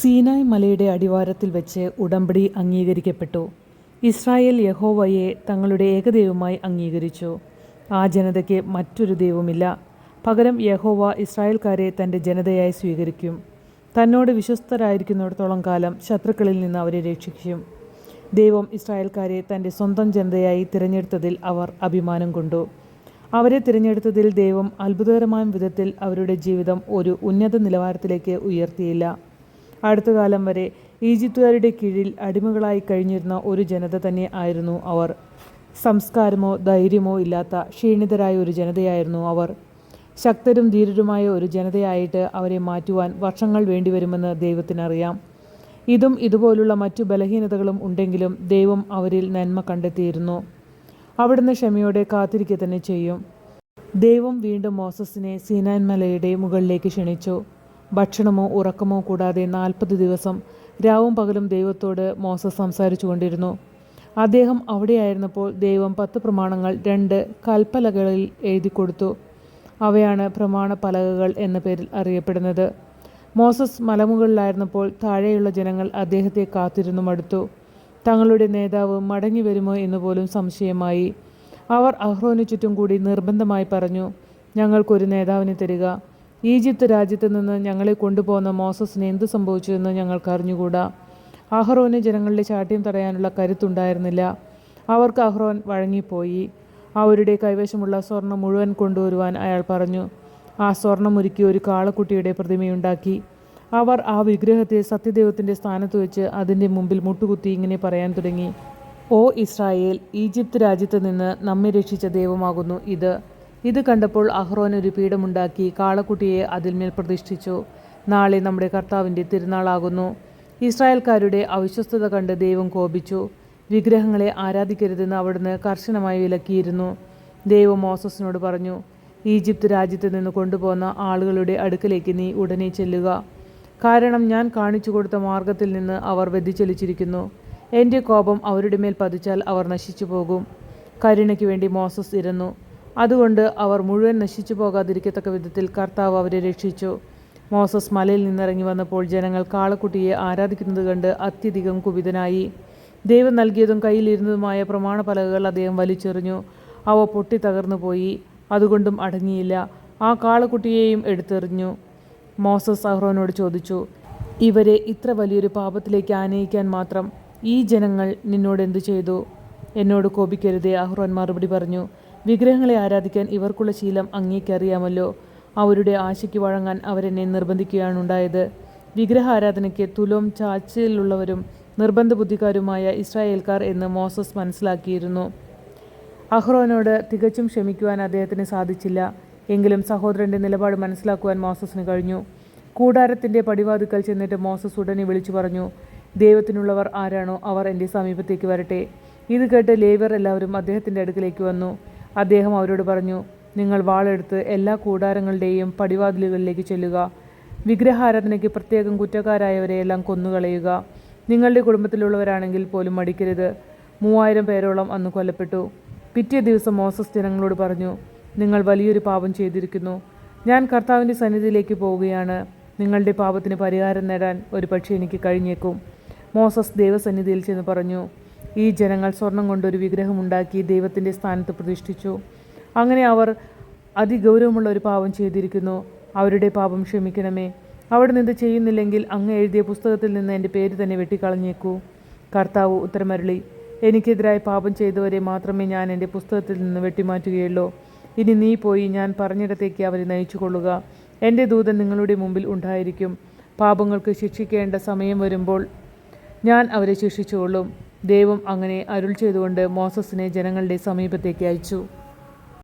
സീനായ് മലയുടെ അടിവാരത്തിൽ വെച്ച് ഉടമ്പടി അംഗീകരിക്കപ്പെട്ടു. ഇസ്രായേൽ യഹോവയെ തങ്ങളുടെ ഏകദൈവമായി അംഗീകരിച്ചു. ആ ജനതയ്ക്ക് മറ്റൊരു ദൈവമില്ല. പകരം യഹോവ ഇസ്രായേൽക്കാരെ തന്റെ ജനതയായി സ്വീകരിക്കും. തന്നോട് വിശ്വസ്തരായിരിക്കുന്നിടത്തോളം കാലം ശത്രുക്കളിൽ നിന്ന് അവരെ രക്ഷിക്കും. ദൈവം ഇസ്രായേൽക്കാരെ തന്റെ സ്വന്തം ജനതയായി തിരഞ്ഞെടുത്തതിൽ അവർ അഭിമാനം കൊണ്ടു. അവരെ തിരഞ്ഞെടുത്തതിൽ ദൈവം അത്ഭുതകരമായ വിധത്തിൽ അവരുടെ ജീവിതം ഒരു ഉന്നത നിലവാരത്തിലേക്ക് ഉയർത്തിയില്ല. അടുത്ത കാലം വരെ ഈജിപ്തുകാരുടെ കീഴിൽ അടിമകളായി കഴിഞ്ഞിരുന്ന ഒരു ജനത തന്നെ ആയിരുന്നു അവർ. സംസ്കാരമോ ധൈര്യമോ ഇല്ലാത്ത ക്ഷീണിതരായ ഒരു ജനതയായിരുന്നു അവർ. ശക്തരും ധീരരുമായ ഒരു ജനതയായിട്ട് അവരെ മാറ്റുവാൻ വർഷങ്ങൾ വേണ്ടിവരുമെന്ന് ദൈവത്തിനറിയാം. ഇതും ഇതുപോലുള്ള മറ്റു ബലഹീനതകളും ഉണ്ടെങ്കിലും ദൈവം അവരിൽ നന്മ കണ്ടെത്തിയിരുന്നു. അവിടുന്ന് ക്ഷമയോടെ കാത്തിരിക്കുക തന്നെ ചെയ്യും. ദൈവം വീണ്ടും മോസസിനെ സീനാൻ മലയുടെ മുകളിലേക്ക് ക്ഷണിച്ചു. ഭക്ഷണമോ ഉറക്കമോ കൂടാതെ നാൽപ്പത് ദിവസം രാവും പകലും ദൈവത്തോട് മോസസ് സംസാരിച്ചു കൊണ്ടിരുന്നു. അദ്ദേഹം അവിടെയായിരുന്നപ്പോൾ ദൈവം പത്ത് പ്രമാണങ്ങൾ രണ്ട് കൽപ്പലകളിൽ എഴുതി കൊടുത്തു. അവയാണ് പ്രമാണ പലകകൾ എന്ന പേരിൽ അറിയപ്പെടുന്നത്. മോസസ് മലമുകളിലായിരുന്നപ്പോൾ താഴെയുള്ള ജനങ്ങൾ അദ്ദേഹത്തെ കാത്തിരുന്നു മടുത്തു. തങ്ങളുടെ നേതാവ് മടങ്ങി വരുമോ എന്ന് പോലും സംശയമായി. അവർ അഹ്റോന് ചുറ്റും കൂടി നിർബന്ധമായി പറഞ്ഞു ഞങ്ങൾക്കൊരു നേതാവിനെ തരിക. ഈജിപ്ത് രാജ്യത്ത് നിന്ന് ഞങ്ങളെ കൊണ്ടുപോകുന്ന മോസസിന് എന്ത് സംഭവിച്ചു എന്ന് ഞങ്ങൾക്ക് അറിഞ്ഞുകൂടാ. അഹ്റോന് ജനങ്ങളുടെ ചാട്യം തടയാനുള്ള കരുത്തുണ്ടായിരുന്നില്ല. അവർക്ക് അഹ്റോൻ വഴങ്ങിപ്പോയി. അവരുടെ കൈവശമുള്ള സ്വർണം മുഴുവൻ കൊണ്ടുവരുവാൻ അയാൾ പറഞ്ഞു. ആ സ്വർണം ഒരുക്കി ഒരു കാളക്കുട്ടിയുടെ പ്രതിമയുണ്ടാക്കി. അവർ ആ വിഗ്രഹത്തെ സത്യദൈവത്തിന്റെ സ്ഥാനത്ത് വെച്ച് അതിന്റെ മുമ്പിൽ മുട്ടുകുത്തി ഇങ്ങനെ പറയാൻ തുടങ്ങി. ഓ ഇസ്രായേൽ ഈജിപ്ത് രാജ്യത്ത് നിന്ന് നമ്മെ രക്ഷിച്ച ദൈവമാകുന്നു ഇത്. ഇത് കണ്ടപ്പോൾ അഹ്റോൻ ഒരു പീഠമുണ്ടാക്കി കാളക്കുട്ടിയെ അതിന്മേൽ പ്രതിഷ്ഠിച്ചു. നാളെ നമ്മുടെ കർത്താവിന്റെ തിരുനാളാകുന്നു. ഇസ്രായേൽക്കാരുടെ അവിശ്വസ്തത കണ്ട് ദൈവം കോപിച്ചു. വിഗ്രഹങ്ങളെ ആരാധിക്കരുതെന്ന് അവിടുന്ന് കർശനമായി വിലക്കിയിരുന്നു. ദൈവം മോസസിനോട് പറഞ്ഞു ഈജിപ്ത് രാജ്യത്ത് നിന്ന് കൊണ്ടുപോകുന്ന ആളുകളുടെ അടുക്കലേക്ക് നീ ഉടനെ ചെല്ലുക. കാരണം ഞാൻ കാണിച്ചു കൊടുത്ത മാർഗത്തിൽ നിന്ന് അവർ വ്യതിചലിച്ചിരിക്കുന്നു. എന്റെ കോപം അവരുടെ മേൽ പതിച്ചാൽ അവർ നശിച്ചു പോകും കരുണയ്ക്ക് വേണ്ടി മോസസ് ഇരുന്നു. അതുകൊണ്ട് അവർ മുഴുവൻ നശിച്ചു പോകാതിരിക്കത്തക്ക വിധത്തിൽ കർത്താവ് അവരെ രക്ഷിച്ചു. മോസസ് മലയിൽ നിന്നിറങ്ങി വന്നപ്പോൾ ജനങ്ങൾ കാളക്കുട്ടിയെ ആരാധിക്കുന്നത് കണ്ട് അത്യധികം കുപിതനായി. ദൈവം നൽകിയതും കയ്യിലിരുന്നതുമായ പ്രമാണ പലകകൾ അദ്ദേഹം വലിച്ചെറിഞ്ഞു. അവ പൊട്ടി തകർന്നു പോയി. അതുകൊണ്ടും അടങ്ങിയില്ല. ആ കാളക്കുട്ടിയെയും എടുത്തെറിഞ്ഞു. മോസസ് അഹ്റോനോട് ചോദിച്ചു ഇവരെ ഇത്ര വലിയൊരു പാപത്തിലേക്ക് ആനയിക്കാൻ മാത്രം ഈ ജനങ്ങൾ നിന്നോട് എന്തു ചെയ്തു? എന്നോട് കോപിക്കരുതേ അഹ്റോൻ മറുപടി പറഞ്ഞു. വിഗ്രഹങ്ങളെ ആരാധിക്കാൻ ഇവർക്കുള്ള ശീലം അങ്ങേക്കറിയാമല്ലോ അവരുടെ ആശയ്ക്ക് വഴങ്ങാൻ അവരെന്നെ നിർബന്ധിക്കുകയാണുണ്ടായത്. വിഗ്രഹാരാധനയ്ക്ക് തുലോം ചാച്ചിലുള്ളവരും നിർബന്ധ ബുദ്ധിക്കാരുമായ ഇസ്രായേൽക്കാർ എന്ന് മോസസ് മനസ്സിലാക്കിയിരുന്നു. അഹ്റോനോട് തികച്ചും ക്ഷമിക്കുവാൻ അദ്ദേഹത്തിന് സാധിച്ചില്ല. എങ്കിലും സഹോദരന്റെ നിലപാട് മനസ്സിലാക്കുവാൻ മോസസിന് കഴിഞ്ഞു. കൂടാരത്തിന്റെ പടിവാതുക്കൽ ചെന്നിട്ട് മോസസ് ഉടനെ വിളിച്ചു പറഞ്ഞു ദൈവത്തിനുള്ളവർ ആരാണോ അവർ എന്റെ സമീപത്തേക്ക് വരട്ടെ. ഇത് കേട്ട് ലേവർ എല്ലാവരും അദ്ദേഹത്തിന്റെ അടുക്കിലേക്ക് വന്നു. അദ്ദേഹം അവരോട് പറഞ്ഞു നിങ്ങൾ വാളെടുത്ത് എല്ലാ കൂടാരങ്ങളുടെയും പടിവാതിലുകളിലേക്ക് ചെല്ലുക. വിഗ്രഹാരാധനയ്ക്ക് പ്രത്യേകം കുറ്റക്കാരായവരെയെല്ലാം കൊന്നുകളയുക. നിങ്ങളുടെ കുടുംബത്തിലുള്ളവരാണെങ്കിൽ പോലും മടിക്കരുത്. മൂവായിരം പേരോളം അന്ന് കൊല്ലപ്പെട്ടു. പിറ്റേ ദിവസം മോസസ് ജനങ്ങളോട് പറഞ്ഞു നിങ്ങൾ വലിയൊരു പാപം ചെയ്തിരിക്കുന്നു. ഞാൻ കർത്താവിന്റെ സന്നിധിയിലേക്ക് പോവുകയാണ്. നിങ്ങളുടെ പാപത്തിന് പരിഹാരം നേടാൻ ഒരു പക്ഷേ എനിക്ക് കഴിഞ്ഞേക്കും. മോസസ് ദൈവസന്നിധിയിൽ ചെന്ന് പറഞ്ഞു ഈ ജനങ്ങൾ സ്വർണം കൊണ്ടൊരു വിഗ്രഹമുണ്ടാക്കി ദൈവത്തിന്റെ സ്ഥാനത്ത് പ്രതിഷ്ഠിച്ചു. അങ്ങനെ അവർ അതിഗൗരവമുള്ള ഒരു പാപം ചെയ്തിരിക്കുന്നു. അവരുടെ പാപം ക്ഷമിക്കണമേ. അവിടെ നിന്ന് ചെയ്യുന്നില്ലെങ്കിൽ അങ്ങ് എഴുതിയ പുസ്തകത്തിൽ നിന്ന് എന്റെ പേര് തന്നെ വെട്ടിക്കളഞ്ഞേക്കൂ. കർത്താവ് ഉത്തരമരളി എനിക്കെതിരായി പാപം ചെയ്തവരെ മാത്രമേ ഞാൻ എന്റെ പുസ്തകത്തിൽ നിന്ന് വെട്ടിമാറ്റുകയുള്ളൂ. ഇനി നീ പോയി ഞാൻ പറഞ്ഞിടത്തേക്ക് അവരെ നയിച്ചു കൊള്ളുക എന്റെ ദൂതൻ നിങ്ങളുടെ മുമ്പിൽ ഉണ്ടായിരിക്കും. പാപങ്ങൾക്ക് ശിക്ഷിക്കേണ്ട സമയം വരുമ്പോൾ ഞാൻ അവരെ ശിക്ഷിച്ചുകൊള്ളും. ദൈവം അങ്ങനെ അരുൾ ചെയ്തുകൊണ്ട് മോസസിനെ ജനങ്ങളുടെ സമീപത്തേക്ക് അയച്ചു.